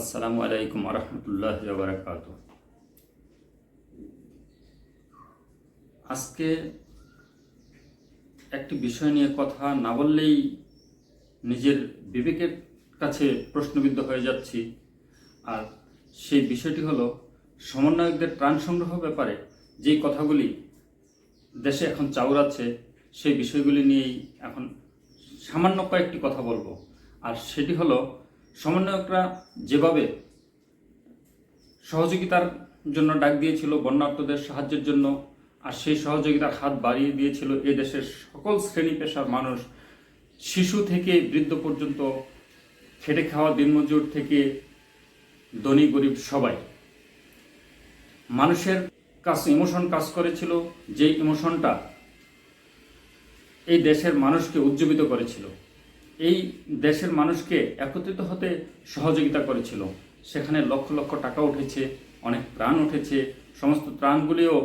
আসসালামু আলাইকুম রহমতুল্লাহ বারাকাত আজকে একটি বিষয় নিয়ে কথা না বললেই নিজের বিবেকের কাছে প্রশ্নবিদ্ধ হয়ে যাচ্ছি। আর সেই বিষয়টি হলো, সমন্বয়কদের ত্রাণ সংগ্রহ ব্যাপারে যেই কথাগুলি দেশে এখন চাউরাচ্ছে সেই বিষয়গুলি নিয়েই এখন সামান্য কয়েকটি কথা বলব। আর সেটি হলো সমন্বয়করা যেভাবে সহযোগিতার জন্য ডাক দিয়েছিল বন্যার্থদের সাহায্যের জন্য, আর সেই সহযোগিতার হাত বাড়িয়ে দিয়েছিল এ দেশের সকল শ্রেণি পেশার মানুষ, শিশু থেকে বৃদ্ধ পর্যন্ত, খেটে খাওয়া দিনমজুর থেকে ধনী গরিব সবাই। মানুষের কাছে ইমোশন কাজ করেছিল যে ইমোশনটা এই দেশের মানুষকে উজ্জীবিত করেছিল। এই দেশের মানুষকে একত্রিত হতে সহযোগিতা করেছিল। সেখানে লক্ষ লক্ষ টাকা উঠেছে, অনেক প্রাণ উঠেছে। সমস্ত ত্রাণগুলিও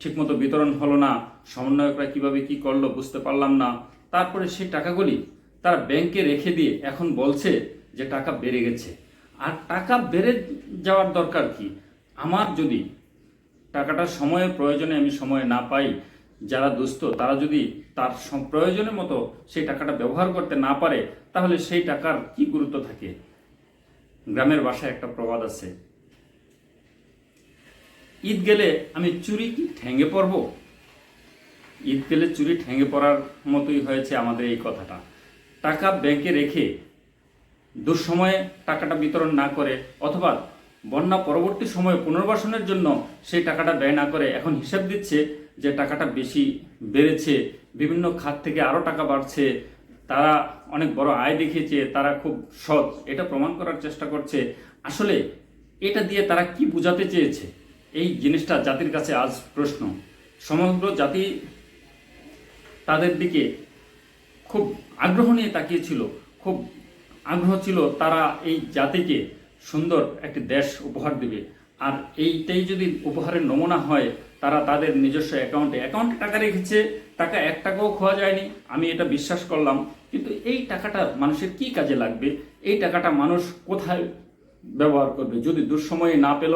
ঠিকমতো বিতরণ হলো না। সমন্বয়করা কীভাবে কি করল বুঝতে পারলাম না। তারপরে সেই টাকাগুলি তারা ব্যাংকে রেখে দিয়ে এখন বলছে যে টাকা বেড়ে গেছে। আর টাকা বেড়ে যাওয়ার দরকার কি? আমার যদি টাকাটা সময়ে প্রয়োজনে আমি সময়ে না পাই যারা দুস্থ, তারা যদি তার প্রয়োজনের মতো সেই টাকাটা ব্যবহার করতে না পারে, তাহলে সেই টাকার কি গুরুত্ব থাকে? গ্রামের বাসায় একটা প্রবাদ আছে। ঈদ গেলে আমি চুরি কি ঠেঙ্গে পড়ব ঈদ গেলে চুরি ঠেঙ্গে পড়ার মতোই হয়েছে আমাদের এই কথাটা। টাকা ব্যাংকে রেখে দুঃসময়ে টাকাটা বিতরণ না করে, অথবা বন্যা পরবর্তী সময়ে পুনর্বাসনের জন্য সেই টাকাটা ব্যয় না করে এখন হিসাব দিচ্ছে যে টাকাটা বেশি বেড়েছে। বিভিন্ন খাত থেকে আরও টাকা বাড়ছে। তারা অনেক বড় আয় দেখিয়েছে, তারা খুব সৎ। এটা প্রমাণ করার চেষ্টা করছে। আসলে এটা দিয়ে তারা কি বোঝাতে চেয়েছে? এই জিনিসটা জাতির কাছে আজ প্রশ্ন। সমগ্র জাতি তাদের দিকে খুব আগ্রহ নিয়ে তাকিয়েছিল খুব আগ্রহ ছিল তারা এই জাতিকে সুন্দর একটি দেশ উপহার দিবে। আর এইটাই যদি উপহারের নমুনা হয়, তারা তাদের নিজস্ব অ্যাকাউন্টে। অ্যাকাউন্টে টাকা রেখেছে, টাকা এক টাকাও খোয়া যায়নি। আমি এটা বিশ্বাস করলাম। কিন্তু এই টাকাটা মানুষের কি কাজে লাগবে? এই টাকাটা মানুষ কোথায় ব্যবহার করবে? যদি দুঃসময়ে না পেল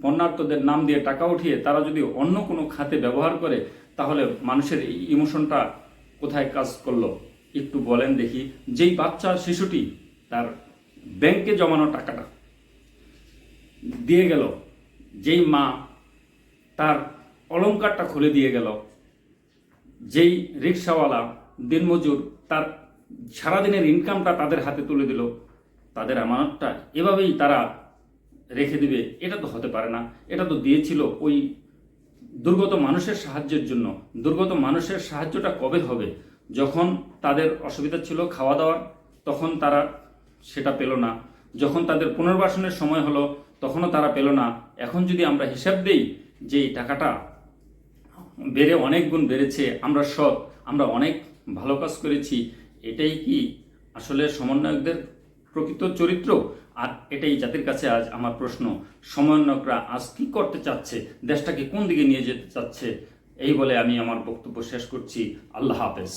বন্যার্থদের নাম দিয়ে টাকা উঠিয়ে তারা যদি অন্য কোনো খাতে ব্যবহার করে, তাহলে মানুষের এই ইমোশনটা কোথায় কাজ করল? একটু বলেন দেখি। যেই বাচ্চা, শিশুটি, তার ব্যাংকে জমানো টাকাটা। দিয়ে গেল, যেই মা তার অলংকারটা খুলে দিয়ে গেল, যেই রিক্সাওয়ালা, দিনমজুর তার সারাদিনের ইনকামটা তাদের হাতে তুলে দিল, তাদের আমানতটা এভাবেই তারা রেখে দিবে। এটা তো হতে পারে না, এটা তো দিয়েছিল ওই দুর্গত মানুষের সাহায্যের জন্য। দুর্গত মানুষের সাহায্যটা কবে হবে? যখন তাদের অসুবিধা ছিল খাওয়া দাওয়ার তখন তারা সেটা পেল না। যখন তাদের পুনর্বাসনের সময় হলো, তখনও তারা পেল না। এখন যদি আমরা হিসাব দেই যে এই টাকাটা বেড়ে অনেক গুণ বেড়েছে, আমরা সৎ, আমরা অনেক ভালো কাজ করেছি, এটাই কি আসলে সমন্বয়কদের প্রকৃত চরিত্র? আর এটাই জাতির কাছে আজ আমার প্রশ্ন। সমন্বয়করা আজ কি করতে চাচ্ছে? দেশটাকে কোন দিকে নিয়ে যেতে চাচ্ছে? এই বলে আমি আমার বক্তব্য শেষ করছি। আল্লাহ হাফেজ।